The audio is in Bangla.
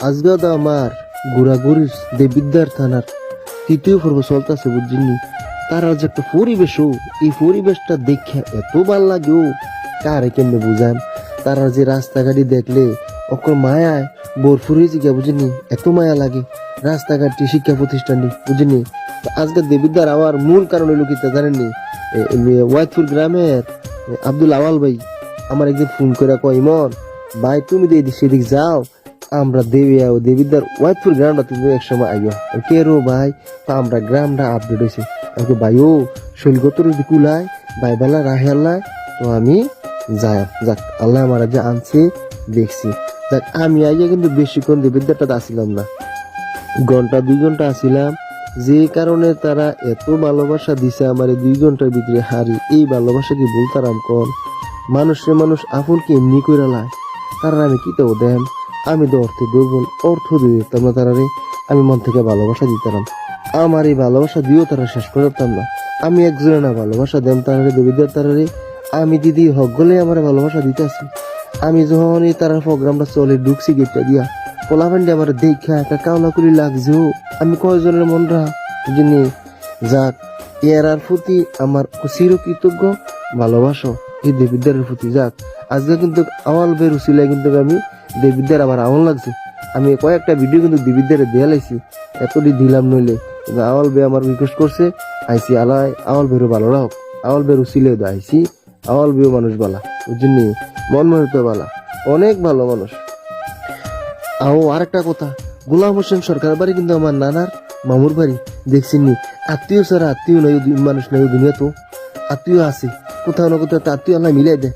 আজকেও তো আমার ঘোরাঘুরির দেবিদ্যার থানার তৃতীয় পর্ব চলতেছে বুঝিনি তার যে একটা পরিবেশ ও, এই পরিবেশটা দেখে এত ভালো লাগে ও। কারে কেমনে বুঝাম? তারা যে রাস্তাঘাটি দেখলে অকর মায়ায় ভরপুর হয়েছে গিয়া বুঝিনি এত মায়া লাগে রাস্তাঘাটটি শিক্ষা প্রতিষ্ঠানটি বুঝিনি আজকে দেবিদ্যার আমার মূল কারণ হইল কি তা জানেননি এ- গ্রামের আব্দুল আওয়াল ভাই আমার একদিন ফোন করে কয়, ইমন, ভাই তুমি এদিক সেদিক যাও আমরা দেবী ও দেবিদ্যার ওয়াইদপুর গ্রামটা তুমি এক সময় আইও কে রো ভাই, তো আমরা গ্রামটা আপডেট হয়েছে। আমাকে ভাই, ও শৈলগত যদি কুলায় ভাই বেলা রাহে আল্লাহ তো আমি যাই, যাক, আল্লাহ আমার যে আনছে, দেখছি। যাক, আমি আইয়া কিন্তু বেশিক্ষণ দেবিদ্যারটা আসিলাম না। ঘণ্টা, দুই ঘণ্টা আসিলাম। যে কারণে তারা এত ভালোবাসা দিছে আমার দুই ঘণ্টার ভিতরে, হারি, এই ভালোবাসা কি বলতারাম কন? মানুষে মানুষ আপন কি এমনি করে লায়, তারা আমি কি তো দেন? আমি তো অর্থে দুর্বল, অর্থ দিয়ে দিতাম না তারারে। আমি মন থেকে ভালোবাসা দিতাম। আমার এই ভালোবাসা দিয়েও তারা শেষ করে দিতাম না। আমি একজনে না ভালোবাসা দেম তারারে, দেবীদের তারারে। আমি দিদি হক গলে আমার ভালোবাসা দিতেছি। আমি যখন তারা প্রোগ্রামটা চলে, ঢুকছি গেটটা দিয়া পোলাপান্ডি আমার দেখা একা কাউলা করি লাগছেও আমি কয়জনের মন রা? বুঝিনি যাক এরার প্রতি আমার চির কৃতজ্ঞ ভালোবাসো। এই দেবিদ্যারের প্রতি যাক। আজকে কিন্তু আওয়াল বের উচিলে কিন্তু আমি দেবিদ্যার আমার আমল লাগছে। আমি কয়েকটা ভিডিও কিন্তু দেবিদ্যারে দেয়া লাইছি এতটি দিলাম নইলে। আওয়াল বে আমার রিকোয়েস্ট করছে, আইসি আলাই আওয়াল বেরো ভালো রাখ আওয়াল বের উচিলে আইসি, আওয়াল বেও মানুষ বালা। ওই জন্য মন মনে বালা। অনেক ভালো মানুষ। আও আরেকটা কথা, গোলাম হোসেন সরকার বাড়ি কিন্তু আমার নানার মামুর বাড়ি। দেখছি নি আত্মীয় ছাড়া আত্মীয় নাই, মানুষ নাই দুনিয়া তো আত্মীয় আছে, কোথাও না কোথাও আত্মীয় আল্লাহ মিলাই দেয়।